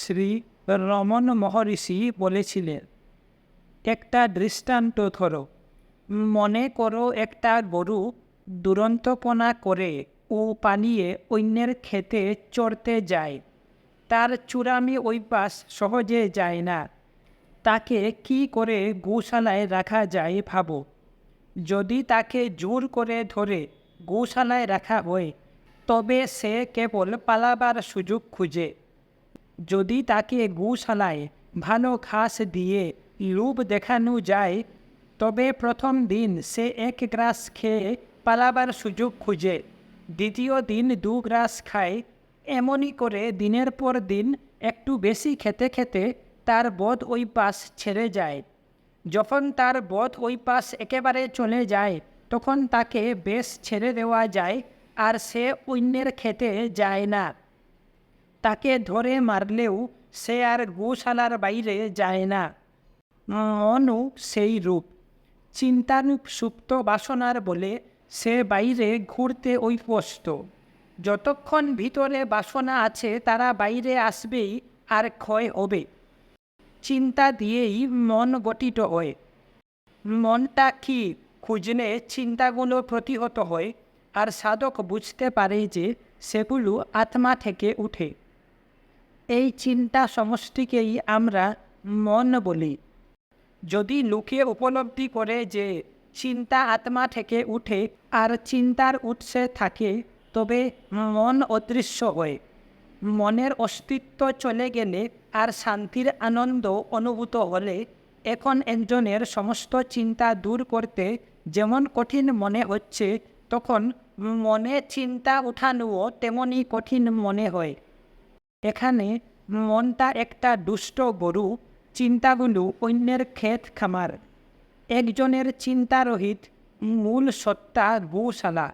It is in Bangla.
শ্রী রমন মহর্ষি বলেছিলেন, একটা দৃষ্টান্ত ধরো। মনে করো একটা গরু দুরন্তপনা করে ও পালিয়ে অন্যের খেতে চড়তে যায়। তার চূড়ামি অভ্যাস সহজে যায় না। তাকে কি করে গোশালায় রাখা যায় ভাবো। যদি তাকে জোর করে ধরে গোশালায় রাখা হয়, তবে সে কেবল পালাবার সুযোগ খুঁজে। যদি তাকে গোশালায় ভালো ঘাস দিয়ে লোভ দেখানো যায়, তবে প্রথম দিন সে এক গ্রাস খেয়ে পালাবার সুযোগ খুঁজে, দ্বিতীয় দিন দু গ্রাস খায়। এমনই করে দিনের পর দিন একটু বেশি খেতে খেতে তার বধ বোধ পাশ ছেড়ে যায়। যখন তার বধ বোধ অভ্যাস একেবারে চলে যায়, তখন তাকে বেশ ছেড়ে দেওয়া যায় আর সে অন্যের খেতে যায় না। তাকে ধরে মারলেও সে আর গোশালার বাইরে যায় না। মনও সেই রূপ। চিন্তারূপ সুপ্ত বাসনার বলে সে বাইরে ঘুরতে অভ্যস্ত যতক্ষণ ভিতরে বাসনা আছে, তারা বাইরে আসবেই, আর ক্ষয় হবে। চিন্তা দিয়েই মন গঠিত হয়। মনটা কি খুঁজলে চিন্তাগুলো প্রতিহত হয়, আর সাধক বুঝতে পারে যে সেগুলো আত্মা থেকে উঠে। এই চিন্তা সমষ্টিকেই আমরা মন বলি। যদি লোকে উপলব্ধি করে যে চিন্তা আত্মা থেকে উঠে আর চিন্তার উৎসে থাকে, তবে মন অদৃশ্য হয়। মনের অস্তিত্ব চলে গেলে আর শান্তির আনন্দ অনুভূত হলে এখন একজনের সমস্ত চিন্তা দূর করতে যেমন কঠিন মনে হচ্ছে, তখন মনে চিন্তা উঠানোও তেমনই কঠিন মনে হয়। এখানে মনটা একটা দুষ্ট গরু চিন্তাগুলো অন্যের ক্ষেত খামার। একজনের চিন্তারহিত মূল সত্তা গোশালা।